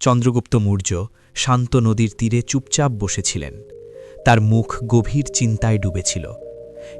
চন্দ্রগুপ্ত মৌর্য শান্ত নদীর তীরে চুপচাপ বসেছিলেন। তার মুখ গভীর চিন্তায় ডুবেছিল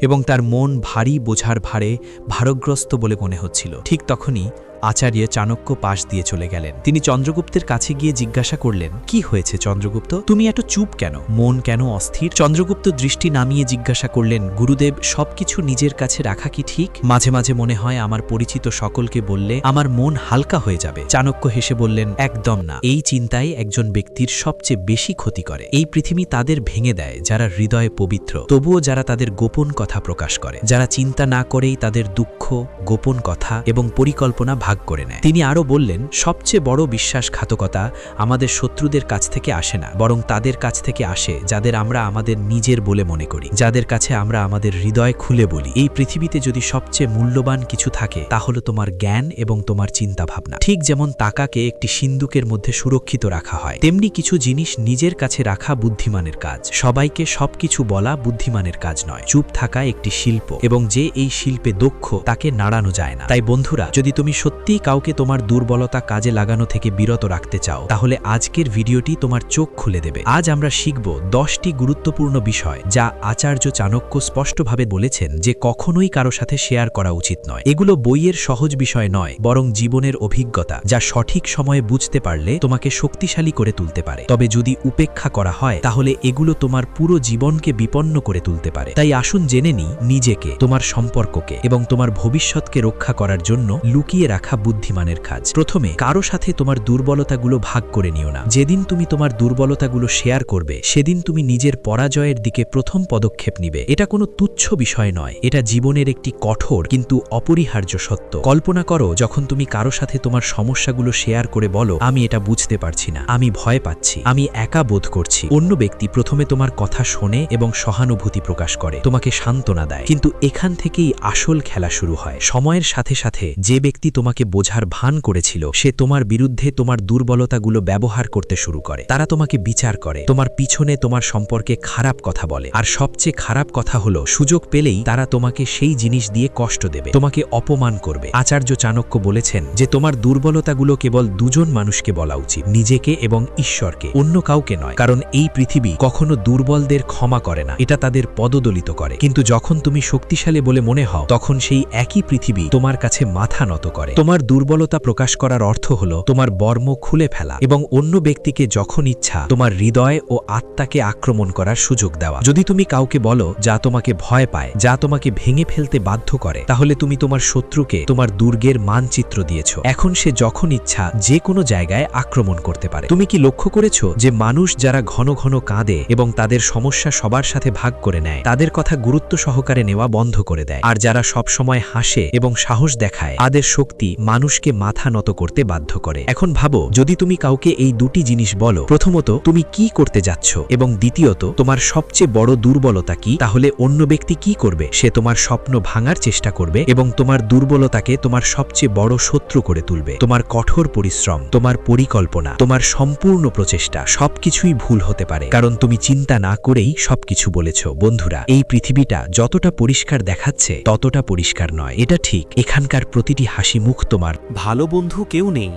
এবং তার মন ভারী বোঝার ভারে ভারগ্রস্ত বলে মনে হচ্ছিল। ঠিক তখনই আচার্য চাণক্য পাশ দিয়ে চলে গেলেন। তিনি চন্দ্রগুপ্তের কাছে গিয়ে জিজ্ঞাসা করলেন, কি হয়েছে চন্দ্রগুপ্ত? তুমি এত চুপ কেন? মন কেন অস্থির? চন্দ্রগুপ্ত দৃষ্টি নামিয়ে জিজ্ঞাসা করলেন, গুরুদেব, সবকিছু নিজের কাছে রাখা কি ঠিক? মাঝে মাঝে মনে হয় আমার পরিচিত সকলকে বললে, আমার মন হালকা হয়ে যাবে। চাণক্য হেসে বললেন, একদম না। এই চিন্তায় একজন ব্যক্তির সবচেয়ে বেশি ক্ষতি করে। এই পৃথিবী তাদের ভেঙে দেয়, যারা হৃদয়ে পবিত্র। তবুও যারা তাদের গোপন কথা প্রকাশ করে। যারা চিন্তা না করেই তাদের দুঃখ, গোপন কথা এবং পরিকল্পনা ভাগ করে নেয়। তিনি আরও বললেন, সবচেয়ে বড় বিশ্বাসঘাতকতা আমাদের শত্রুদের কাছ থেকে আসে না, বরং তাদের কাছ থেকে আসে, যাদের আমরা আমাদের নিজের বলে মনে করি, যাদের কাছে আমরা আমাদের হৃদয় খুলে বলি। এই পৃথিবীতে যদি সবচেয়ে মূল্যবান কিছু থাকে, তাহলে তোমার জ্ঞান এবং তোমার চিন্তা ভাবনা ঠিক যেমন তাকাকে একটি সিন্দুকের মধ্যে সুরক্ষিত রাখা হয়, তেমনি কিছু জিনিস নিজের কাছে রাখা বুদ্ধিমানের কাজ। সবাইকে সবকিছু বলা বুদ্ধিমানের কাজ নয়, চুপ থাকা একটি শিল্প, এবং যে এই শিল্পে দক্ষ, তাকে নাড়ানো যায় না। তাই বন্ধুরা, যদি তুমি সত্যিই কাউকে তোমার দুর্বলতা কাজে লাগানো থেকে বিরত রাখতে চাও, তাহলে আজকের ভিডিওটি তোমার চোখ খুলে দেবে। আজ আমরা শিখব দশটি গুরুত্বপূর্ণ বিষয় যা আচার্য চাণক্য স্পষ্টভাবে বলেছেন যে কখনোই কারও সাথে শেয়ার করা উচিত নয়। এগুলো বইয়ের সহজ বিষয় নয়, বরং জীবনের অভিজ্ঞতা, যা সঠিক সময়ে বুঝতে পারলে তোমাকে শক্তিশালী করে তুলতে পারে। তবে যদি উপেক্ষা করা হয়, তাহলে এগুলো তোমার পুরো জীবনকে বিপন্ন করে তুলতে পারে। তাই আসুন জেনে নি নিজেকে, তোমার সম্পর্ককে এবং তোমার ভবিষ্যৎকে রক্ষা করার জন্য লুকিয়ে রাখা বুদ্ধিমানের কাজ। প্রথমে, কারও সাথে তোমার দুর্বলতাগুলো ভাগ করে নিও না। যেদিন তুমি তোমার দুর্বলতাগুলো শেয়ার করবে, সেদিন তুমি নিজের পরাজয়ের দিকে প্রথম পদক্ষেপ নিবে। এটা কোনো তুচ্ছ বিষয় নয়। এটা জীবনের একটি কঠোর কিন্তু অপরিহার্য সত্য। কল্পনা করো, যখন তুমি কারও সাথে তোমার সমস্যাগুলো শেয়ার করে বলো, আমি এটা বুঝতে পারছি না। আমি ভয় পাচ্ছি। আমি একা বোধ করছি। অন্য ব্যক্তি প্রথমে তোমার কথা শোনে এবং সহানুভূতি প্রকাশ করে। তোমাকে সান্ত্বনা দেয়। কিন্তু এখান থেকেই আসল খেলা শুরু হয়। সময়ের সাথে সাথে যে ব্যক্তি তোমাকে বোঝার ভান করেছিল। সে তোমার বিরুদ্ধে তোমার দুর্বলতাগুলো ব্যবহার করতে শুরু করে। তারা তোমাকে বিচার করে। তোমার পিছনে তোমার সম্পর্কে খারাপ কথা বলে। আর সবচেয়ে খারাপ কথা হলো, সুযোগ পেলেই তারা তোমাকে সেই জিনিস দিয়ে কষ্ট দেবে। তোমাকে অপমান করবে। আচার্য চাণক্য বলেছেন যে, তোমার দুর্বলতাগুলো কেবল দুজন মানুষকে বলা উচিত। নিজেকে এবং ঈশ্বরকে। অন্য কাউকে নয়। কারণ এই পৃথিবী কখনো দুর্বলদের ক্ষমা করে না। এটা তাদের পদদলিত করে। কিন্তু যখন তুমি শক্তিশালী বলে মনে হও, তখন সেই একই পৃথিবী তোমার কাছে মাথা নত করে। তোমার দুর্বলতা প্রকাশ করার অর্থ হল তোমার বর্ম খুলে ফেলা এবং অন্য ব্যক্তিকে যখন ইচ্ছা তোমার হৃদয় ও আত্মাকে আক্রমণ করার সুযোগ দেওয়া। যদি তুমি কাউকে বলো যা তোমাকে ভয় পায়, যা তোমাকে ভেঙে ফেলতে বাধ্য করে, তাহলে তুমি তোমার শত্রুকে তোমার দুর্গের মানচিত্র দিয়েছ। এখন সে যখন ইচ্ছা যে কোনো জায়গায় আক্রমণ করতে পারে। তুমি কি লক্ষ্য করেছ যে মানুষ যারা ঘন ঘন কাঁদে এবং তাদের সমস্যা সবার সাথে ভাগ করে নেয়, তাদের কথা গুরুত্ব সহকারে নেওয়া বন্ধ করে দেয়। আর যারা সব সময় হাসে এবং সাহস দেখায়, তাদের শক্তি মানুষকে মাথা নত করতে বাধ্য করে। এখন ভাবো, যদি তুমি কাউকে এই দুটি জিনিস বলো, প্রথমত, তুমি কি করতে যাচ্ছ? এবং দ্বিতীয়ত, তোমার সবচেয়ে বড় দুর্বলতা কি? তাহলে অন্য ব্যক্তি কি করবে? সে তোমার স্বপ্ন ভাঙার চেষ্টা করবে এবং তোমার দুর্বলতাকে তোমার সবচেয়ে বড় শত্রু করে তুলবে। তোমার কঠোর পরিশ্রম, তোমার পরিকল্পনা, তোমার সম্পূর্ণ প্রচেষ্টা, সবকিছুই ভুল হতে পারে। কারণ তুমি চিন্তা না করেই সবকিছু বলেছ। বন্ধুরা, এই পৃথিবীটা যতটা পরিষ্কার দেখাচ্ছে, ততটা পরিষ্কার নয়। এটা ঠিক, এখানকার প্রতিটি হাসি মুখ তোমার। ভালো বন্ধু কেউ নেই,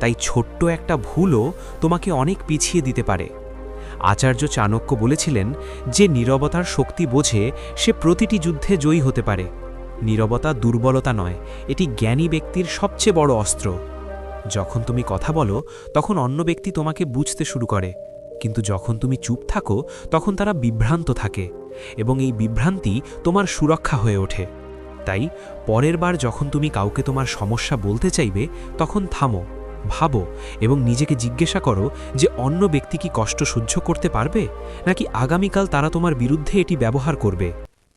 তাই ছোট্ট একটা ভুলও তোমাকে অনেক পিছিয়ে দিতে পারে। আচার্য চাণক্য বলেছিলেন, যে নীরবতার শক্তি বোঝে, সে প্রতিটি যুদ্ধে জয়ী হতে পারে। নীরবতা দুর্বলতা নয়, এটি জ্ঞানী ব্যক্তির সবচেয়ে বড় অস্ত্র। যখন তুমি কথা বলো, তখন অন্য ব্যক্তি তোমাকে বুঝতে শুরু করে। কিন্তু যখন তুমি চুপ থাকো, তখন তারা বিভ্রান্ত থাকে, এবং এই বিভ্রান্তি তোমার সুরক্ষা হয়ে ওঠে। তাই পরের বার যখন তুমি কাউকে তোমার সমস্যা বলতে চাইবে, তখন থামো, ভাবো এবং নিজেকে জিজ্ঞাসা করো যে অন্য ব্যক্তি কি কষ্ট সহ্য করতে পারবে? নাকি আগামীকাল তারা তোমার বিরুদ্ধে এটি ব্যবহার করবে?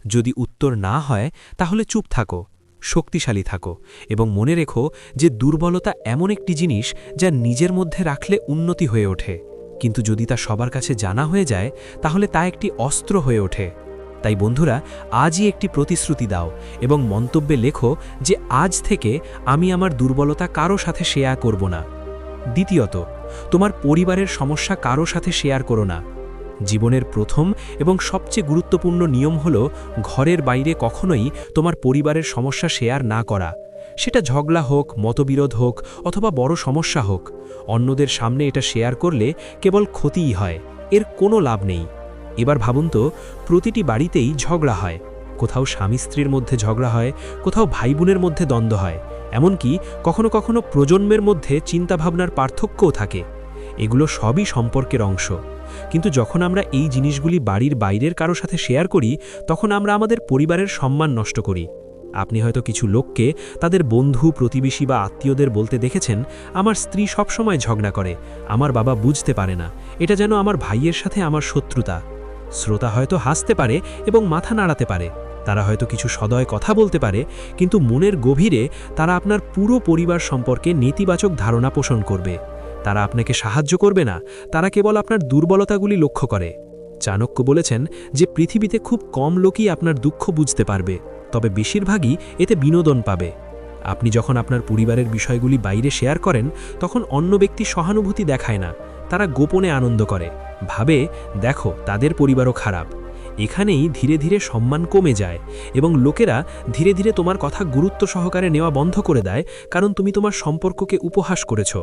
যদি উত্তর না হয়, তাহলে চুপ থাকো, শক্তিশালী থাকো এবং মনে রেখো যে দুর্বলতা এমন একটি জিনিস যা নিজের মধ্যে রাখলে উন্নতি হয়ে ওঠে। কিন্তু যদি তা সবার কাছে জানা হয়ে যায়, তাহলে তা একটি অস্ত্র হয়ে ওঠে। তাই বন্ধুরা, আজই একটি প্রতিশ্রুতি দাও এবং মন্তব্যে লেখো যে আজ থেকে আমি আমার দুর্বলতা কারও সাথে শেয়ার করব না। দ্বিতীয়ত, তোমার পরিবারের সমস্যা কারও সাথে শেয়ার করো না। জীবনের প্রথম এবং সবচেয়ে গুরুত্বপূর্ণ নিয়ম হল ঘরের বাইরে কখনোই তোমার পরিবারের সমস্যা শেয়ার না করা। সেটা ঝগড়া হোক, মতবিরোধ হোক অথবা বড় সমস্যা হোক, অন্যদের সামনে এটা শেয়ার করলে কেবল ক্ষতিই হয়, এর কোনো লাভ নেই। এবার ভাবুন তো, প্রতিটি বাড়িতেই ঝগড়া হয়। কোথাও স্বামী স্ত্রীর মধ্যে ঝগড়া হয়, কোথাও ভাই বোনের মধ্যে দ্বন্দ্ব হয়। এমনকি কখনো কখনো প্রজন্মের মধ্যে চিন্তাভাবনার পার্থক্যও থাকে। এগুলো সবই সম্পর্কের অংশ। কিন্তু যখন আমরা এই জিনিসগুলি বাড়ির বাইরের কারও সাথে শেয়ার করি, তখন আমরা আমাদের পরিবারের সম্মান নষ্ট করি। আপনি হয়তো কিছু লোককে তাদের বন্ধু, প্রতিবেশী বা আত্মীয়দের বলতে দেখেছেন, আমার স্ত্রী সবসময় ঝগড়া করে, আমার বাবা বুঝতে পারে না। এটা যেন আমার ভাইয়ের সাথে আমার শত্রুতা। শ্রোতা হয়তো হাসতে পারে এবং মাথা নাড়াতে পারে। তারা হয়তো কিছু সদয় কথা বলতে পারে, কিন্তু মনের গভীরে তারা আপনার পুরো পরিবার সম্পর্কে নেতিবাচক ধারণা পোষণ করবে। তারা আপনাকে সাহায্য করবে না, তারা কেবল আপনার দুর্বলতাগুলি লক্ষ্য করে। চাণক্য বলেছেন যে পৃথিবীতে খুব কম লোকই আপনার দুঃখ বুঝতে পারবে, তবে বেশিরভাগই এতে বিনোদন পাবে। আপনি যখন আপনার পরিবারের বিষয়গুলি বাইরে শেয়ার করেন, তখন অন্য ব্যক্তি সহানুভূতি দেখায় না, তারা গোপনে আনন্দ করে। ভাবে, দেখো, তাদের পরিবারও খারাপ। এখানেই ধীরে ধীরে সম্মান কমে যায় এবং লোকেরা ধীরে ধীরে তোমার কথা গুরুত্ব সহকারে নেওয়া বন্ধ করে দেয় কারণ তুমি তোমার সম্পর্ককে উপহাস করেছ।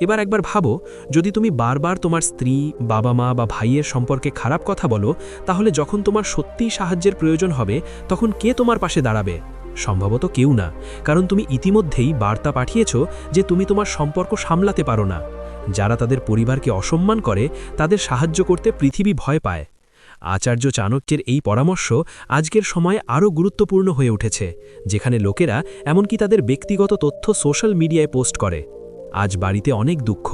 এবার একবার ভাবো, যদি তুমি বারবার তোমার স্ত্রী বাবা মা বা ভাইয়ের সম্পর্কে খারাপ কথা বলো, তাহলে যখন তোমার সত্যিই সাহায্যের প্রয়োজন হবে, তখন কে তোমার পাশে দাঁড়াবে? সম্ভবত কেউ না, কারণ তুমি ইতিমধ্যেই বার্তা পাঠিয়েছ যে তুমি তোমার সম্পর্ক সামলাতে পারো না। যারা তাদের পরিবারকে অসম্মান করে, তাদের সাহায্য করতে পৃথিবী ভয় পায়। আচার্য চাণক্যের এই পরামর্শ আজকের সময়ে আরও গুরুত্বপূর্ণ হয়ে উঠেছে, যেখানে লোকেরা এমনকি তাদের ব্যক্তিগত তথ্য সোশ্যাল মিডিয়ায় পোস্ট করে। আজ বাড়িতে অনেক দুঃখ,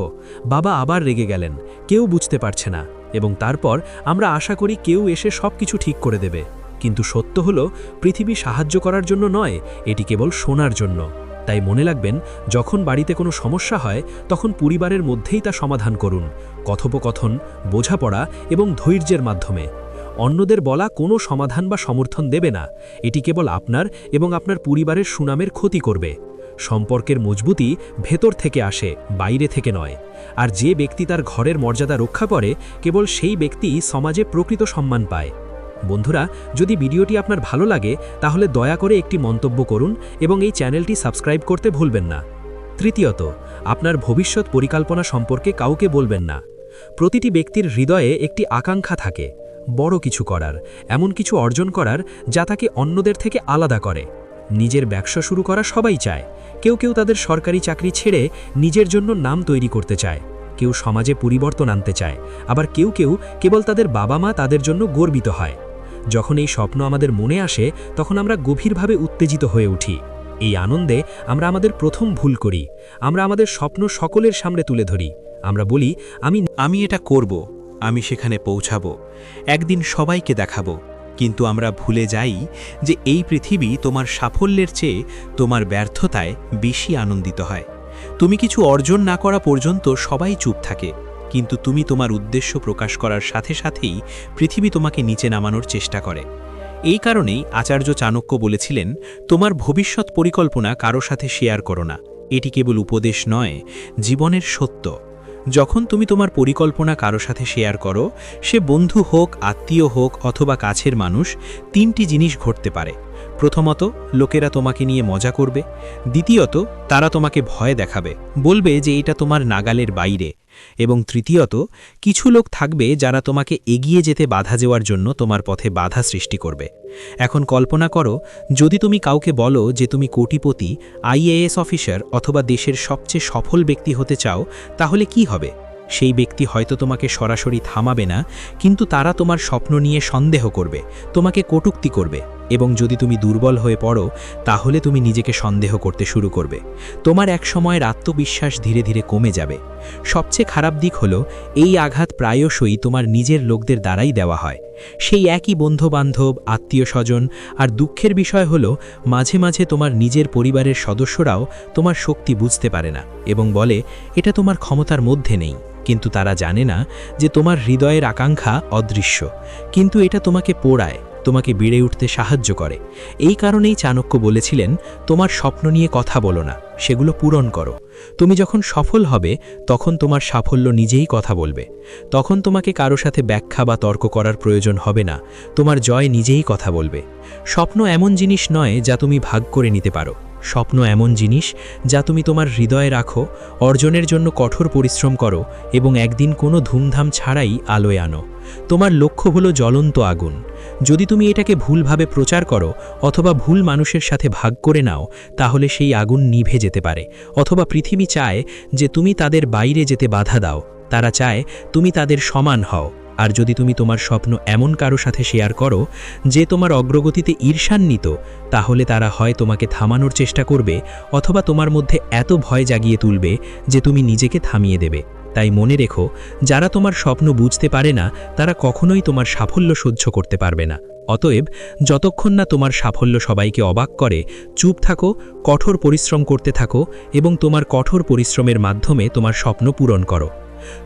বাবা আবার রেগে গেলেন, কেউ বুঝতে পারছে না, এবং তারপর আমরা আশা করি কেউ এসে সব কিছু ঠিক করে দেবে। কিন্তু সত্য হল, পৃথিবী সাহায্য করার জন্য নয়, এটি কেবল শোনার জন্য। তাই মনে রাখবেন যখন বাড়িতে কোনো সমস্যা হয়, তখন পরিবারের মধ্যেই তা সমাধান করুন। কথোপকথন, বোঝাপড়া এবং ধৈর্যের মাধ্যমে। অন্যদের বলা কোনো সমাধান বা সমর্থন দেবে না। এটি কেবল আপনার এবং আপনার পরিবারের সুনামের ক্ষতি করবে। সম্পর্কের মজবুতি ভেতর থেকে আসে, বাইরে থেকে নয়। আর যে ব্যক্তি তার ঘরের মর্যাদা রক্ষা করে, কেবল সেই ব্যক্তি সমাজে প্রকৃত সম্মান পায়। বন্ধুরা, যদি ভিডিওটি আপনার ভালো লাগে, তাহলে দয়া করে একটি মন্তব্য করুন এবং এই চ্যানেলটি সাবস্ক্রাইব করতে ভুলবেন না। তৃতীয়ত, আপনার ভবিষ্যৎ পরিকল্পনা সম্পর্কে কাউকে বলবেন না। প্রতিটি ব্যক্তির হৃদয়ে একটি আকাঙ্ক্ষা থাকে, বড় কিছু করার, এমন কিছু অর্জন করার, যা তাকে অন্যদের থেকে আলাদা করে। নিজের ব্যবসা শুরু করা সবাই চায়, কেউ কেউ তাদের সরকারি চাকরি ছেড়ে নিজের জন্য নাম তৈরি করতে চায়, কেউ সমাজে পরিবর্তন আনতে চায়, আবার কেউ কেউ কেবল তাদের বাবা মা তাদের জন্য গর্বিত হয়। যখন এই স্বপ্ন আমাদের মনে আসে, তখন আমরা গভীরভাবে উত্তেজিত হয়ে উঠি। এই আনন্দে আমরা আমাদের প্রথম ভুল করি, আমরা আমাদের স্বপ্ন সকলের সামনে তুলে ধরি। আমরা বলি, আমি আমি এটা করব, আমি সেখানে পৌঁছাবো, একদিন সবাইকে দেখাবো। কিন্তু আমরা ভুলে যাই যে এই পৃথিবী তোমার সাফল্যের চেয়ে তোমার ব্যর্থতায় বেশি আনন্দিত হয়। তুমি কিছু অর্জন না করা পর্যন্ত সবাই চুপ থাকে। কিন্তু তুমি তোমার উদ্দেশ্য প্রকাশ করার সাথে সাথেই পৃথিবী তোমাকে নিচে নামানোর চেষ্টা করে। এই কারণেই আচার্য চাণক্য বলেছিলেন, তোমার ভবিষ্যৎ পরিকল্পনা কারও সাথে শেয়ার করো না। এটি কেবল উপদেশ নয়, জীবনের সত্য। যখন তুমি তোমার পরিকল্পনা কারও সাথে শেয়ার করো, সে বন্ধু হোক, আত্মীয় হোক, অথবা কাছের মানুষ, তিনটি জিনিস ঘটতে পারে। প্রথমত, লোকেরা তোমাকে নিয়ে মজা করবে। দ্বিতীয়ত, তারা তোমাকে ভয় দেখাবে। বলবে যে এটা তোমার নাগালের বাইরে। এবং তৃতীয়ত, কিছু লোক থাকবে যারা তোমাকে এগিয়ে যেতে বাধা দেওয়ার জন্য তোমার পথে বাধা সৃষ্টি করবে। এখন কল্পনা করো, যদি তুমি কাউকে বলো যে তুমি কোটিপতি, আইএএস অফিসার অথবা দেশের সবচেয়ে সফল ব্যক্তি হতে চাও, তাহলে কি হবে? সেই ব্যক্তি হয়তো তোমাকে সরাসরি থামাবে না, কিন্তু তারা তোমার স্বপ্ন নিয়ে সন্দেহ করবে, তোমাকে কটুক্তি করবে। এবং যদি তুমি দুর্বল হয়ে পড়ো, তাহলে তুমি নিজেকে সন্দেহ করতে শুরু করবে। তোমার এক সময়ের আত্মবিশ্বাস ধীরে ধীরে কমে যাবে। সবচেয়ে খারাপ দিক হলো, এই আঘাত প্রায়শই তোমার নিজের লোকদের দ্বারাই দেওয়া হয়। সেই একই বন্ধুবান্ধব আত্মীয় স্বজন আর দুঃখের বিষয় হল, মাঝে মাঝে তোমার নিজের পরিবারের সদস্যরাও তোমার শক্তি বুঝতে পারে না এবং বলে, এটা তোমার ক্ষমতার মধ্যে নেই। কিন্তু তারা জানে না যে তোমার হৃদয়ের আকাঙ্ক্ষা অদৃশ্য। কিন্তু এটা তোমাকে পোড়ায়। তোমাকে বেড়ে উঠতে সাহায্য করে। এই কারণেই চাণক্য বলেছিলেন, তোমার স্বপ্ন নিয়ে কথা বলো না, সেগুলো পূরণ করো। তুমি যখন সফল হবে, তখন তোমার সাফল্য নিজেই কথা বলবে। তখন তোমাকে কারও সাথে ব্যাখ্যা বা তর্ক করার প্রয়োজন হবে না, তোমার জয় নিজেই কথা বলবে। স্বপ্ন এমন জিনিস নয় যা তুমি ভাগ করে নিতে পারো। স্বপ্ন এমন জিনিস যা তুমি তোমার হৃদয়ে রাখো, অর্জনের জন্য কঠোর পরিশ্রম করো এবং একদিন কোনো ধুমধাম ছাড়াই আলোয় আনো। তোমার লক্ষ্য হলো জ্বলন্ত আগুন। যদি তুমি এটাকে ভুলভাবে প্রচার করো অথবা ভুল মানুষের সাথে ভাগ করে নাও, তাহলে সেই আগুন নিভে যেতে পারে। অথবা পৃথিবী চায় যে তুমি তাদের বাইরে যেতে বাধা দাও। তারা চায় তুমি তাদের সমান হও। আর যদি তুমি তোমার স্বপ্ন এমন কারও সাথে শেয়ার করো যে তোমার অগ্রগতিতে ঈর্ষান্বিত, তাহলে তারা হয় তোমাকে থামানোর চেষ্টা করবে অথবা তোমার মধ্যে এত ভয় জাগিয়ে তুলবে যে তুমি নিজেকে থামিয়ে দেবে। তাই মনে রেখো, যারা তোমার স্বপ্ন বুঝতে পারে না, তারা কখনোই তোমার সাফল্য সহ্য করতে পারবে না। অতএব, যতক্ষণ না তোমার সাফল্য সবাইকে অবাক করে, চুপ থাকো, কঠোর পরিশ্রম করতে থাকো এবং তোমার কঠোর পরিশ্রমের মাধ্যমে তোমার স্বপ্ন পূরণ করো।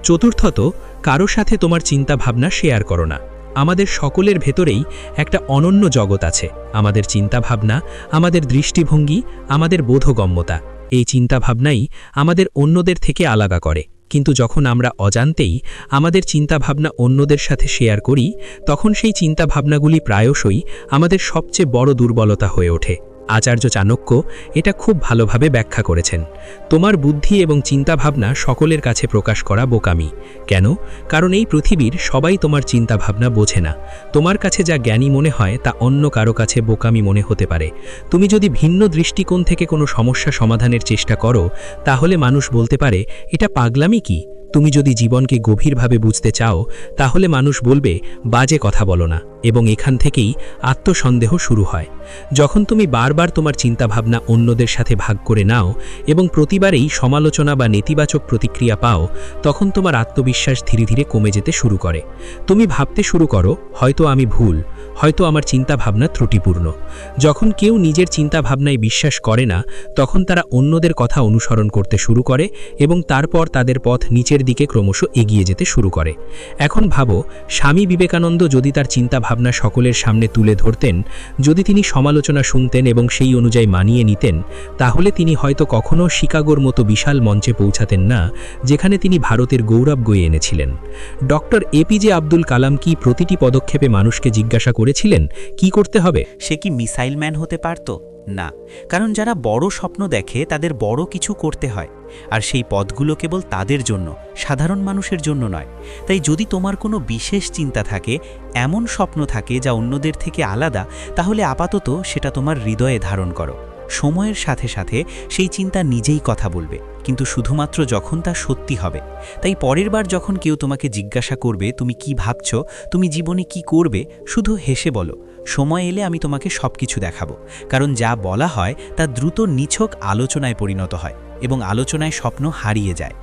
চতুর্থত, কারও সাথে তোমার চিন্তা ভাবনা শেয়ার করো না। আমাদের সকলের ভেতরেই একটা অনন্য জগৎ আছে। আমাদের চিন্তাভাবনা, আমাদের দৃষ্টিভঙ্গি, আমাদের বোধগম্যতা। এই চিন্তাভাবনাই আমাদের অন্যদের থেকে আলাদা করে। কিন্তু যখন আমরা অজান্তেই আমাদের চিন্তাভাবনা অন্যদের সাথে শেয়ার করি, তখন সেই চিন্তাভাবনাগুলি প্রায়শই আমাদের সবচেয়ে বড় দুর্বলতা হয়ে ওঠে। আচার্য চাণক্য এটা খুব ভালোভাবে ব্যাখ্যা করেছেন। তোমার বুদ্ধি এবং চিন্তাভাবনা সকলের কাছে প্রকাশ করা বোকামি। কেন? কারণ এই পৃথিবীর সবাই তোমার চিন্তাভাবনা বোঝে না। তোমার কাছে যা জ্ঞানী মনে হয় তা অন্য কারও কাছে বোকামি মনে হতে পারে। তুমি যদি ভিন্ন দৃষ্টিকোণ থেকে কোনো সমস্যা সমাধানের চেষ্টা করো, তাহলে মানুষ বলতে পারে, এটা পাগলামি কি? তুমি যদি জীবনকে গভীরভাবে বুঝতে চাও, তাহলে মানুষ বলবে, বাজে কথা বলো না, এবং এখান থেকেই আত্মসন্দেহ শুরু হয়। যখন তুমি বারবার তোমার চিন্তাভাবনা অন্যদের সাথে ভাগ করে নাও এবং প্রতিবারেই সমালোচনা বা নেতিবাচক প্রতিক্রিয়া পাও, তখন তোমার আত্মবিশ্বাস ধীরে ধীরে কমে যেতে শুরু করে। তুমি ভাবতে শুরু করো, হয়তো আমি ভুল, হয়তো আমার চিন্তাভাবনা ত্রুটিপূর্ণ। যখন কেউ নিজের চিন্তাভাবনায় বিশ্বাস করে না, তখন তারা অন্যদের কথা অনুসরণ করতে শুরু করে এবং তারপর তাদের পথ নিচের দিকে ক্রমশ এগিয়ে যেতে শুরু করে। এখন ভাবো, স্বামী বিবেকানন্দ যদি তার চিন্তাভাবনা সকলের সামনে তুলে ধরতেন, যদি তিনি সমালোচনা শুনতেন এবং সেই অনুযায়ী মানিয়ে নিতেন, তাহলে তিনি হয়তো কখনও শিকাগোর মতো বিশাল মঞ্চে পৌঁছাতেন না, যেখানে তিনি ভারতের গৌরব গয়ে এনেছিলেন। ডক্টর এপিজে আব্দুল কালাম কি প্রতিটি পদক্ষেপে মানুষকে জিজ্ঞাসা করেছিলেন? কি করতে হবে? সে কি মিসাইল ম্যান হতে পারত? না, কারণ যারা বড় স্বপ্ন দেখে তাদের বড় কিছু করতে হয়, আর সেই পথগুলো কেবল তাদের জন্য, সাধারণ মানুষের জন্য নয়। তাই যদি তোমার কোনো বিশেষ চিন্তা থাকে, এমন স্বপ্ন থাকে যা অন্যদের থেকে আলাদা, তাহলে আপাতত সেটা তোমার হৃদয়ে ধারণ করো। সময়ের সাথে সাথে সেই চিন্তা নিজেই কথা বলবে, কিন্তু শুধুমাত্র যখন তা সত্যি হবে। তাই পরের বার যখন কেউ তোমাকে জিজ্ঞাসা করবে, তুমি কি ভাবছ? তুমি জীবনে কি করবে? শুধু হেসে বলো সময় এলে আমি তোমাকে সব কিছু দেখাবো। কারণ যা বলা হয় তা দ্রুত নিছক আলোচনায় পরিণত হয় এবং আলোচনায় স্বপ্ন হারিয়ে যায়।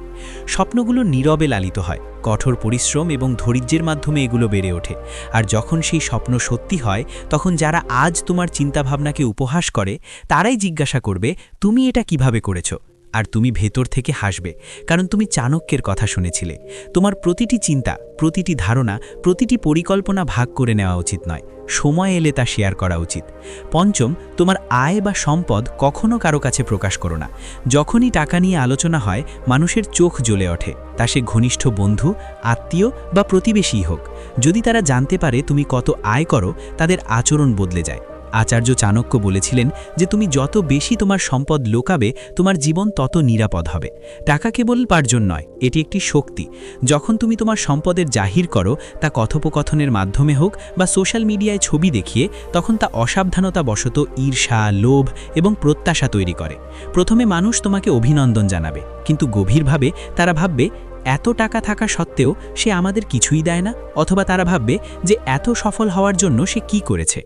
স্বপ্নগুলো নীরবে লালিত হয়, কঠোর পরিশ্রম এবং ধৈর্যের মাধ্যমে এগুলো বেড়ে ওঠে। আর যখন সেই স্বপ্ন সত্যি হয়, তখন যারা আজ তোমার চিন্তাভাবনাকে উপহাস করে, তারাই জিজ্ঞাসা করবে, তুমি এটা কীভাবে করেছ? আর তুমি ভেতর থেকে হাসবে, কারণ তুমি চাণক্যের কথা শুনেছিলে। তোমার প্রতিটি চিন্তা, প্রতিটি ধারণা, প্রতিটি পরিকল্পনা ভাগ করে নেওয়া উচিত নয়, সময় এলে তা শেয়ার করা উচিত। পঞ্চম, তোমার আয় বা সম্পদ কখনো কারও কাছে প্রকাশ করো না। যখনই টাকা নিয়ে আলোচনা হয়, মানুষের চোখ জ্বলে ওঠে, তা সে ঘনিষ্ঠ বন্ধু, আত্মীয় বা প্রতিবেশী হোক। যদি তারা জানতে পারে তুমি কত আয় করো, তাদের আচরণ বদলে যায়। আচার্য চাণক্য বলেছিলেন যে তুমি যত বেশি তোমার সম্পদ লোকাবে, তোমার জীবন তত নিরাপদ হবে। টাকা কেবল পার্জন নয়, এটি একটি শক্তি। যখন তুমি তোমার সম্পদের জাহির করো, তা কথোপকথনের মাধ্যমে হোক বা সোশ্যাল মিডিয়ায় ছবি দেখিয়ে, তখন তা অসাবধানতা বশত ঈর্ষা, লোভ এবং প্রত্যাশা তৈরি করে। প্রথমে মানুষ তোমাকে অভিনন্দন জানাবে, কিন্তু গভীরভাবে তারা ভাববে, এত টাকা থাকা সত্ত্বেও সে আমাদের কিছুই দেয় না? অথবা তারা ভাববে যে, এত সফল হওয়ার জন্য সে কি করেছে?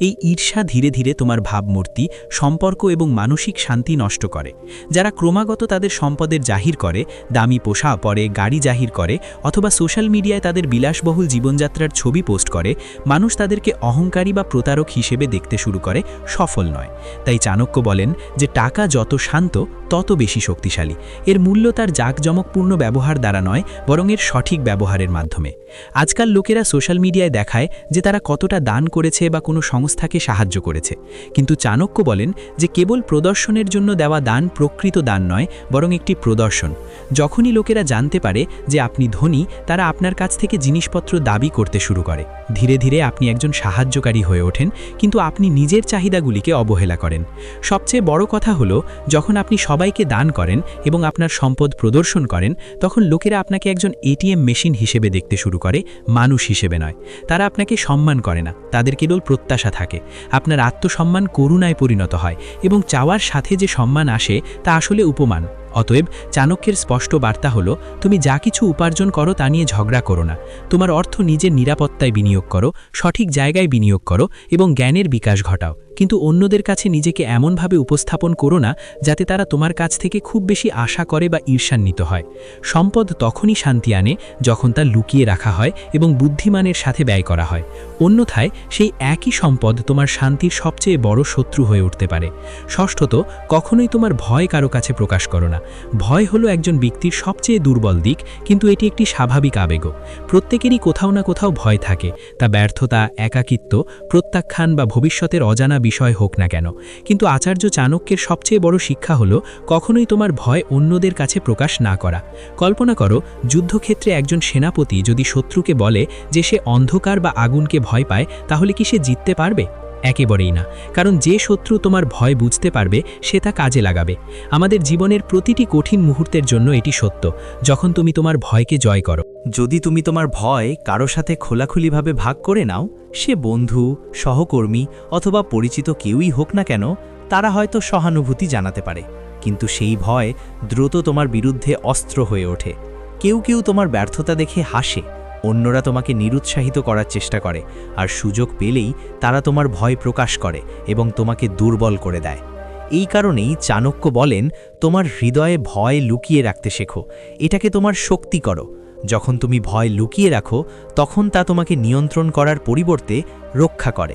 এই ঈর্ষা ধীরে ধীরে তোমার ভাবমূর্তি, সম্পর্ক এবং মানসিক শান্তি নষ্ট করে। যারা ক্রমাগত তাদের সম্পদের জাহির করে, দামি পোশাক পরে, গাড়ি জাহির করে অথবা সোশ্যাল মিডিয়ায় তাদের বিলাসবহুল জীবনযাত্রার ছবি পোস্ট করে, মানুষ তাদেরকে অহংকারী বা প্রতারক হিসেবে দেখতে শুরু করে, সফল নয়। তাই চাণক্য বলেন যে টাকা যত শান্ত, তত বেশি শক্তিশালী। এর মূল্য তার জাঁকজমকপূর্ণ ব্যবহার দ্বারা নয়, বরং এর সঠিক ব্যবহারের মাধ্যমে। আজকাল লোকেরা সোশ্যাল মিডিয়ায় দেখায় যে তারা কতটা দান করেছে বা কোনো সংস্থাকে সাহায্য করেছে। কিন্তু চাণক্য বলেন যে কেবল প্রদর্শনের জন্য দেওয়া দান প্রকৃত দান নয়, বরং একটি প্রদর্শন। যখনই লোকেরা জানতে পারে যে আপনি ধনী, তারা আপনার কাছ থেকে জিনিসপত্র দাবি করতে শুরু করে। ধীরে ধীরে আপনি একজন সাহায্যকারী হয়ে ওঠেন, কিন্তু আপনি নিজের চাহিদাগুলিকে অবহেলা করেন। সবচেয়ে বড় কথা হলো, যখন আপনি সবাইকে দান করেন এবং আপনার সম্পদ প্রদর্শন করেন, তখন লোকেরা আপনাকে একজন এটিএম মেশিন হিসেবে দেখতে শুরু করে, মানুষ হিসেবে নয়। তারা আপনাকে সম্মান করে না। তাদের কেবল প্রত্যাশা থাকে। আপনার আত্মসম্মান করুণায় পরিণত হয় এবং চাওয়ার সাথে যে সম্মান আসে, তা আসলে উপমান। অতএব চাণক্যের স্পষ্ট বার্তা হলো, তুমি যা কিছু উপার্জন করো তা নিয়ে ঝগড়া করো না। তোমার অর্থ নিজের নিরাপত্তায় বিনিয়োগ করো, সঠিক জায়গায় বিনিয়োগ করো এবং জ্ঞানের বিকাশ ঘটাও। কিন্তু অন্যদের কাছে নিজেকে এমনভাবে উপস্থাপন করো না, যাতে তারা তোমার কাছ থেকে খুব বেশি আশা করে বা ঈর্ষান্বিত হয়। সম্পদ তখনই শান্তি আনে যখন তা লুকিয়ে রাখা হয় এবং বুদ্ধিমানের সাথে ব্যয় করা হয়। অন্যথায় সেই একই সম্পদ তোমার শান্তির সবচেয়ে বড় শত্রু হয়ে উঠতে পারে। ষষ্ঠত, কখনোই তোমার ভয় কারও কাছে প্রকাশ করো না। ভয় হলো একজন ব্যক্তির সবচেয়ে দুর্বল দিক, কিন্তু এটি একটি স্বাভাবিক আবেগও প্রত্যেকেরই কোথাও না কোথাও ভয় থাকে, তা ব্যর্থতা, একাকিত্ব, প্রত্যাখ্যান বা ভবিষ্যতের অজানা বিষয় হোক না কেন। কিন্তু আচার্য চাণক্যের সবচেয়ে বড় শিক্ষা হলো, কখনোই তোমার ভয় অন্যদের কাছে প্রকাশ না করা। কল্পনা করো, যুদ্ধক্ষেত্রে একজন সেনাপতি যদি শত্রুকে বলে যে সে অন্ধকার বা আগুনকে ভয় পায়, তাহলে কি সে জিততে পারবে? একেবারেই না। কারণ যে শত্রু তোমার ভয় বুঝতে পারবে, সে তা কাজে লাগাবে। আমাদের জীবনের প্রতিটি কঠিন মুহূর্তের জন্য এটি সত্য, যখন তুমি তোমার ভয়কে জয় করো। যদি তুমি তোমার ভয় কারও সাথে খোলাখুলিভাবে ভাগ করে নাও, সে বন্ধু, সহকর্মী অথবা পরিচিত কেউই হোক না কেন, তারা হয়তো সহানুভূতি জানাতে পারে। কিন্তু সেই ভয় দ্রুত তোমার বিরুদ্ধে অস্ত্র হয়ে ওঠে। কেউ কেউ তোমার ব্যর্থতা দেখে হাসে। অন্যরা তোমাকে নিরুৎসাহিত করার চেষ্টা করে, আর সুযোগ পেলেই তারা তোমার ভয় প্রকাশ করে এবং তোমাকে দুর্বল করে দেয়। এই কারণেই চাণক্য বলেন, তোমার হৃদয়ে ভয় লুকিয়ে রাখতে শেখো। এটাকে তোমার শক্তি করো। যখন তুমি ভয় লুকিয়ে রাখো, তখন তা তোমাকে নিয়ন্ত্রণ করার পরিবর্তে রক্ষা করে।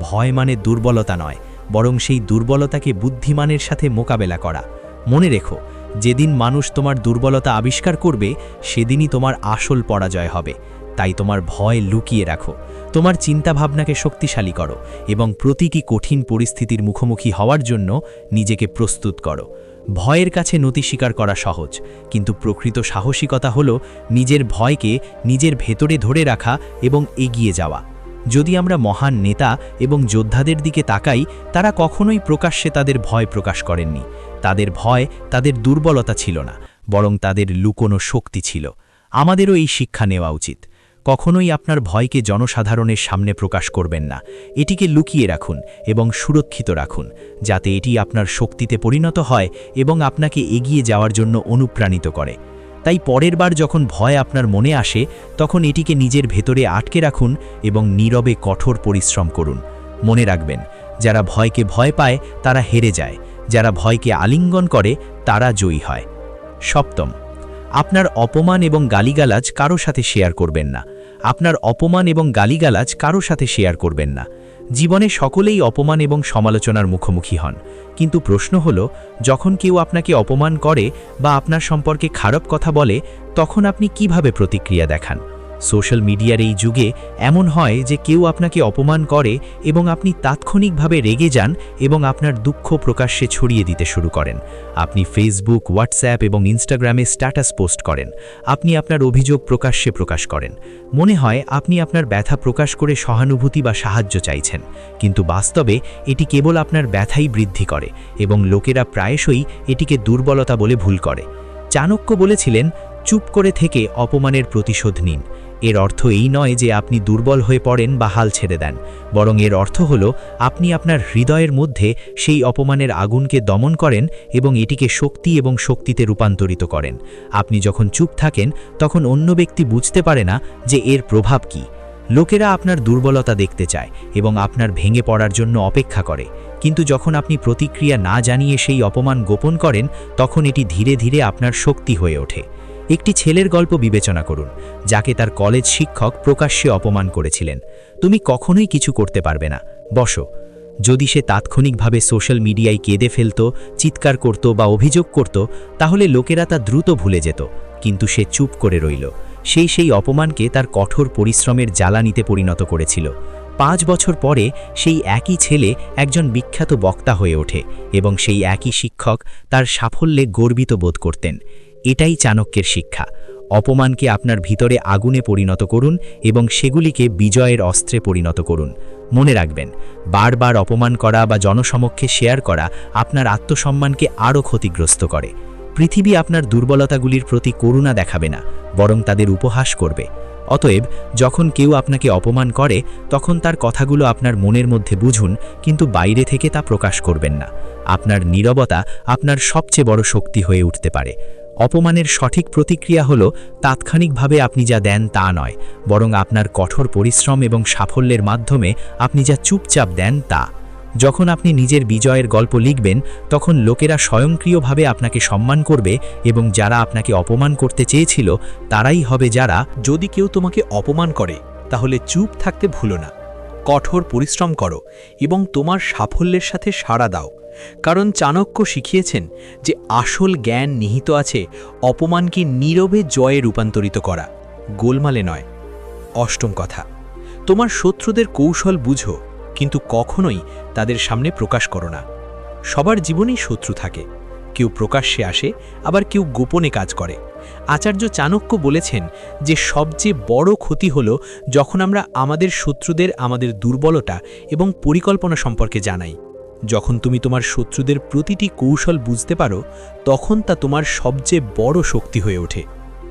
ভয় মানে দুর্বলতা নয়, বরং সেই দুর্বলতাকে বুদ্ধিমানের সাথে মোকাবেলা করা। মনে রেখো যেদিন মানুষ তোমার দুর্বলতা আবিষ্কার করবে, সেদিনই তোমার আসল পরাজয় হবে। তাই তোমার ভয় লুকিয়ে রাখো। তোমার চিন্তাভাবনাকে শক্তিশালী করো এবং প্রতিটি কঠিন পরিস্থিতির মুখোমুখি হওয়ার জন্য নিজেকে প্রস্তুত করো। ভয়ের কাছে নতি স্বীকার করা সহজ, কিন্তু প্রকৃত সাহসিকতা হল নিজের ভয়কে নিজের ভেতরে ধরে রাখা এবং এগিয়ে যাওয়া। যদি আমরা মহান নেতা এবং যোদ্ধাদের দিকে তাকাই, তারা কখনোই প্রকাশ্যে তাদের ভয় প্রকাশ করেননি। তাদের ভয়, তাদের দুর্বলতা ছিল না, বরং তাদের লুকোনো শক্তি ছিল। আমাদেরও এই শিক্ষা নেওয়া উচিত। কখনোই আপনার ভয়কে জনসাধারণের সামনে প্রকাশ করবেন না। এটিকে লুকিয়ে রাখুন এবং সুরক্ষিত রাখুন, যাতে এটি আপনার শক্তিতে পরিণত হয় এবং আপনাকে এগিয়ে যাওয়ার জন্য অনুপ্রাণিত করে। তাই পরের বার যখন ভয় আপনার মনে আসে, তখন এটিকে নিজের ভেতরে আটকে রাখুন এবং নীরবে কঠোর পরিশ্রম করুন। মনে রাখবেন, যারা ভয়কে ভয় পায়, তারা হেরে যায়। যারা ভয়কে আলিঙ্গন করে, তারা জয়ী হয়। সপ্তম, আপনার অপমান এবং গালিগালাজ কারও সাথে শেয়ার করবেন না। আপনার অপমান এবং গালিগালাজ কারও সাথে শেয়ার করবেন না। জীবনে সকলেই অপমান এবং সমালোচনার মুখোমুখি হন। কিন্তু প্রশ্ন হল, যখন কেউ আপনাকে অপমান করে বা আপনার সম্পর্কে খারাপ কথা বলে, তখন আপনি কীভাবে প্রতিক্রিয়া দেখান? সোশ্যাল মিডিয়ার এই যুগে এমন হয় যে কেউ আপনাকে অপমান করে এবং আপনি তাৎক্ষণিকভাবে রেগে যান এবং আপনার দুঃখ প্রকাশ্যে ছড়িয়ে দিতে শুরু করেন। আপনি ফেসবুক হোয়াটসঅ্যাপ এবং ইনস্টাগ্রামে স্ট্যাটাস পোস্ট করেন। আপনি আপনার অভিযোগ প্রকাশ্যে প্রকাশ করেন। মনে হয় আপনি আপনার ব্যথা প্রকাশ করে সহানুভূতি বা সাহায্য চাইছেন। কিন্তু বাস্তবে এটি কেবল আপনার ব্যথাই বৃদ্ধি করে এবং লোকেরা প্রায়শই এটিকে দুর্বলতা বলে ভুল করে। চাণক্য বলেছিলেন, চুপ করে থেকে অপমানের প্রতিশোধ নিন। এর অর্থ এই নয় যে আপনি দুর্বল হয়ে পড়েন বা হাল ছেড়ে দেন, বরং এর অর্থ হল আপনি আপনার হৃদয়ের মধ্যে সেই অপমানের আগুনকে দমন করেন এবং এটিকে শক্তি এবং শক্তিতে রূপান্তরিত করেন। আপনি যখন চুপ থাকেন, তখন অন্য ব্যক্তি বুঝতে পারে না যে এর প্রভাব কী। লোকেরা আপনার দুর্বলতা দেখতে চায় এবং আপনার ভেঙে পড়ার জন্য অপেক্ষা করে। কিন্তু যখন আপনি প্রতিক্রিয়া না জানিয়ে সেই অপমান গোপন করেন, তখন এটি ধীরে ধীরে আপনার শক্তি হয়ে ওঠে। একটি ছেলের গল্প বিবেচনা করুন, যাকে তার কলেজ শিক্ষক প্রকাশ্যে অপমান করেছিলেন। তুমি কখনোই কিছু করতে পারবে না। বসো। যদি সে তাৎক্ষণিকভাবে সোশ্যাল মিডিয়ায় কেঁদে ফেলত, চিৎকার করত বা অভিযোগ করত, তাহলে লোকেরা তা দ্রুত ভুলে যেত। কিন্তু সে চুপ করে রইল। সেই সেই অপমানকে তার কঠোর পরিশ্রমের জ্বালানিতে পরিণত করেছিল। পাঁচ বছর পরে সেই একই ছেলে একজন বিখ্যাত বক্তা হয়ে ওঠে এবং সেই একই শিক্ষক তার সাফল্যে গর্বিত বোধ করতেন। এটাই চাণক্যের শিক্ষা। অপমানকে আপনার ভিতরে আগুনে পরিণত করুন এবং সেগুলিকে বিজয়ের অস্ত্রে পরিণত করুন। মনে রাখবেন, বারবার অপমান করা বা জনসমক্ষে শেয়ার করা আপনার আত্মসম্মানকে আরও ক্ষতিগ্রস্ত করে। পৃথিবী আপনার দুর্বলতাগুলির প্রতি করুণা দেখাবে না, বরং তাদের উপহাস করবে। অতএব, যখন কেউ আপনাকে অপমান করে, তখন তার কথাগুলো আপনার মনের মধ্যে বুঝুন, কিন্তু বাইরে থেকে তা প্রকাশ করবেন না। আপনার নীরবতা আপনার সবচেয়ে বড় শক্তি হয়ে উঠতে পারে। অপমানের সঠিক প্রতিক্রিয়া হল, তাৎক্ষণিকভাবে আপনি যা দেন তা নয়, বরং আপনার কঠোর পরিশ্রম এবং সাফল্যের মাধ্যমে আপনি যা চুপচাপ দেন তা। যখন আপনি নিজের বিজয়ের গল্প লিখবেন, তখন লোকেরা স্বয়ংক্রিয়ভাবে আপনাকে সম্মান করবে এবং যারা আপনাকে অপমান করতে চেয়েছিল, তারাই হবে যারা, যদি কেউ তোমাকে অপমান করে, তাহলে চুপ থাকতে ভুলো না। কঠোর পরিশ্রম করো এবং তোমার সাফল্যের সাথে সাড়া দাও। কারণ চাণক্য শিখিয়েছেন যে আসল জ্ঞান নিহিত আছে অপমানকে নীরবে জয়ে রূপান্তরিত করা। গোলমালে নয়। অষ্টম কথা, তোমার শত্রুদের কৌশল বুঝো, কিন্তু কখনোই তাদের সামনে প্রকাশ করো না। সবার জীবনেই শত্রু থাকে। কেউ প্রকাশ্যে আসে, আবার কেউ গোপনে কাজ করে। আচার্য চাণক্য বলেছেন যে সবচেয়ে বড় ক্ষতি হল যখন আমরা আমাদের শত্রুদের আমাদের দুর্বলতা এবং পরিকল্পনা সম্পর্কে জানাই। যখন তুমি তোমার শত্রুদের প্রতিটি কৌশল বুঝতে পারো, তখন তা তোমার সবচেয়ে বড় শক্তি হয়ে ওঠে।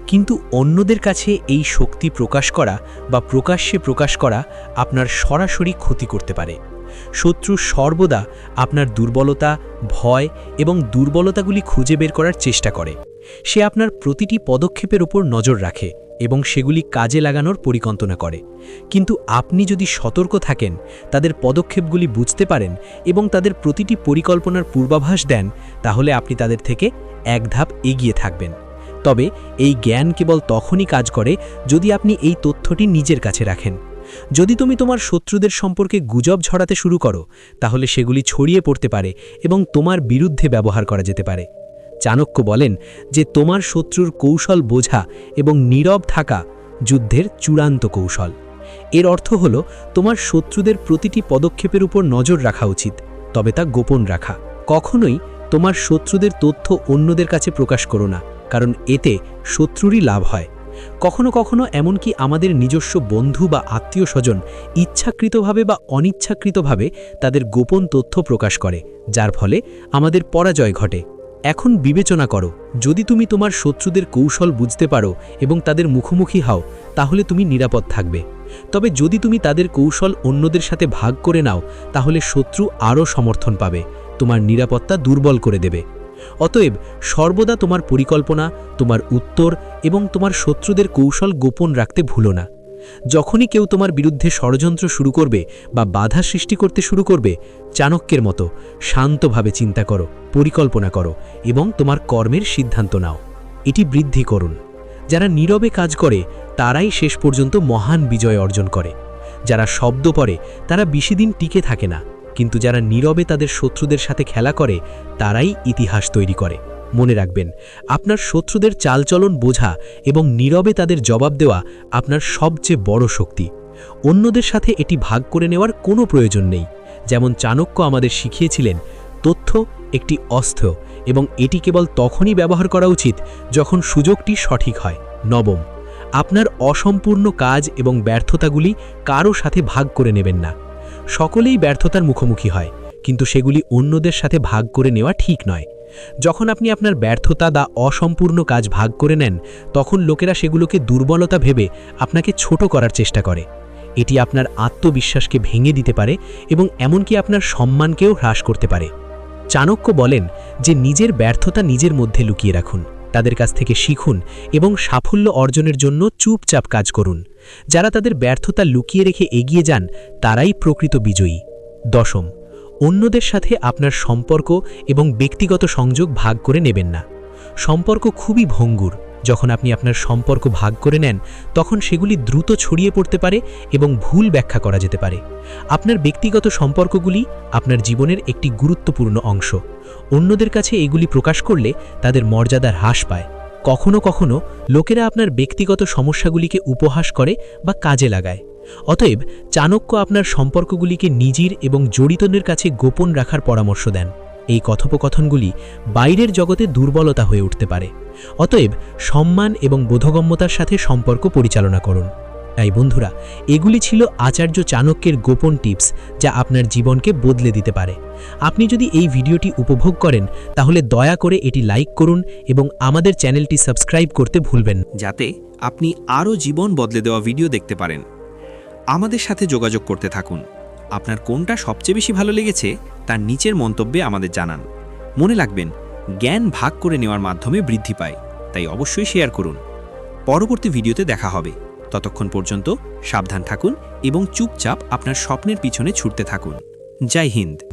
কিন্তু অন্যদের কাছে এই শক্তি প্রকাশ করা বা প্রকাশ্যে প্রকাশ করা আপনার সরাসরি ক্ষতি করতে পারে। শত্রু সর্বদা আপনার দুর্বলতা, ভয় এবং দুর্বলতাগুলি খুঁজে বের করার চেষ্টা করে। সে আপনার প্রতিটি পদক্ষেপের ওপর নজর রাখে এবং সেগুলি কাজে লাগানোর পরিকল্পনা করে। কিন্তু আপনি যদি সতর্ক থাকেন, তাদের পদক্ষেপগুলি বুঝতে পারেন এবং তাদের প্রতিটি পরিকল্পনার পূর্বাভাস দেন, তাহলে আপনি তাদের থেকে এক ধাপ এগিয়ে থাকবেন। তবে এই জ্ঞান কেবল তখনই কাজ করে যদি আপনি এই তথ্যটি নিজের কাছে রাখেন। যদি তুমি তোমার শত্রুদের সম্পর্কে গুজব ছড়াতে শুরু করো, তাহলে সেগুলি ছড়িয়ে পড়তে পারে এবং তোমার বিরুদ্ধে ব্যবহার করা যেতে পারে। চাণক্য বলেন যে তোমার শত্রুর কৌশল বোঝা এবং নীরব থাকা যুদ্ধের চূড়ান্ত কৌশল। এর অর্থ হল, তোমার শত্রুদের প্রতিটি পদক্ষেপের উপর নজর রাখা উচিত, তবে তা গোপন রাখা। কখনোই তোমার শত্রুদের তথ্য অন্যদের কাছে প্রকাশ করো না, কারণ এতে শত্রুরই লাভ হয়। কখনো কখনো এমনকি আমাদের নিজস্ব বন্ধু বা আত্মীয় স্বজন ইচ্ছাকৃতভাবে বা অনিচ্ছাকৃতভাবে তাদের গোপন তথ্য প্রকাশ করে, যার ফলে আমাদের পরাজয় ঘটে। এখন বিবেচনা করো, যদি তুমি তোমার শত্রুদের কৌশল বুঝতে পারো এবং তাদের মুখোমুখি হও, তাহলে তুমি নিরাপদ থাকবে। তবে যদি তুমি তাদের কৌশল অন্যদের সাথে ভাগ করে নাও, তাহলে শত্রু আরও সমর্থন পাবে, তোমার নিরাপত্তা দুর্বল করে দেবে। অতএব সর্বদা তোমার পরিকল্পনা, তোমার উত্তর এবং তোমার শত্রুদের কৌশল গোপন রাখতে ভুলো না। যখনই কেউ তোমার বিরুদ্ধে ষড়যন্ত্র শুরু করবে বা বাধা সৃষ্টি করতে শুরু করবে, চাণক্যের মতো শান্তভাবে চিন্তা করো, পরিকল্পনা করো এবং তোমার কর্মের সিদ্ধান্ত নাও। এটি বৃদ্ধি করুন। যারা নীরবে কাজ করে, তারাই শেষ পর্যন্ত মহান বিজয় অর্জন করে। যারা শব্দ পড়ে, তারা বেশি দিন টিকে থাকে না। কিন্তু যারা নীরবে তাদের শত্রুদের সাথে খেলা করে, তারাই ইতিহাস তৈরি করে। মনে রাখবেন, আপনার শত্রুদের চালচলন বোঝা এবং নীরবে তাদের জবাব দেওয়া আপনার সবচেয়ে বড় শক্তি। অন্যদের সাথে এটি ভাগ করে নেওয়ার কোনো প্রয়োজন নেই। যেমন চাণক্য আমাদের শিখিয়েছিলেন, তথ্য একটি অস্ত্র এবং এটি কেবল তখনই ব্যবহার করা উচিত যখন সুযোগটি সঠিক হয়। নবম, আপনার অসম্পূর্ণ কাজ এবং ব্যর্থতাগুলি কারও সাথে ভাগ করে নেবেন না। সকলেই ব্যর্থতার মুখোমুখি হয়, কিন্তু সেগুলি অন্যদের সাথে ভাগ করে নেওয়া ঠিক নয়। যখন আপনি আপনার ব্যর্থতা বা অসম্পূর্ণ কাজ ভাগ করে নেন, তখন লোকেরা সেগুলোকে দুর্বলতা ভেবে আপনাকে ছোট করার চেষ্টা করে। এটি আপনার আত্মবিশ্বাসকে ভেঙে দিতে পারে এবং এমনকি আপনার সম্মানকেও হ্রাস করতে পারে। চাণক্য বলেন যে নিজের ব্যর্থতা নিজের মধ্যে লুকিয়ে রাখুন। তাদের কাছ থেকে শিখুন এবং সাফল্য অর্জনের জন্য চুপচাপ কাজ করুন। যারা তাদের ব্যর্থতা লুকিয়ে রেখে এগিয়ে যান, তারাই প্রকৃত বিজয়ী। দশম, অন্যদের সাথে আপনার সম্পর্ক এবং ব্যক্তিগত সংযোগ ভাগ করে নেবেন না। সম্পর্ক খুবই ভঙ্গুর। যখন আপনি আপনার সম্পর্ক ভাগ করে নেন, তখন সেগুলি দ্রুত ছড়িয়ে পড়তে পারে এবং ভুল ব্যাখ্যা করা যেতে পারে। আপনার ব্যক্তিগত সম্পর্কগুলি আপনার জীবনের একটি গুরুত্বপূর্ণ অংশ। অন্যদের কাছে এগুলি প্রকাশ করলে তাদের মর্যাদার হ্রাস পায়। কখনো কখনো লোকেরা আপনার ব্যক্তিগত সমস্যাগুলিকে উপহাস করে বা কাজে লাগায়। অতএব চাণক্য আপনার সম্পর্কগুলিকে নিজের এবং জড়িতদের কাছে গোপন রাখার পরামর্শ দেন। এই কথোপকথনগুলি বাইরের জগতে দুর্বলতা হয়ে উঠতে পারে। অতএব সম্মান এবং বোধগম্যতার সাথে সম্পর্ক পরিচালনা করুন। তাই বন্ধুরা, এগুলি ছিল আচার্য চাণক্যের গোপন টিপস যা আপনার জীবনকে বদলে দিতে পারে। আপনি যদি এই ভিডিওটি উপভোগ করেন, তাহলে দয়া করে এটি লাইক করুন এবং আমাদের চ্যানেলটি সাবস্ক্রাইব করতে ভুলবেন যাতে আপনি আরও জীবন বদলে দেওয়া ভিডিও দেখতে পারেন। আমাদের সাথে যোগাযোগ করতে থাকুন। আপনার কোনটা সবচেয়ে বেশি ভালো লেগেছে তার নিচের মন্তব্যে আমাদের জানান। মনে রাখবেন, জ্ঞান ভাগ করে নেওয়ার মাধ্যমে বৃদ্ধি পায়, তাই অবশ্যই শেয়ার করুন। পরবর্তী ভিডিওতে দেখা হবে। ততক্ষণ পর্যন্ত সাবধান থাকুন এবং চুপচাপ আপনার স্বপ্নের পিছনে ছুটতে থাকুন। জয় হিন্দ।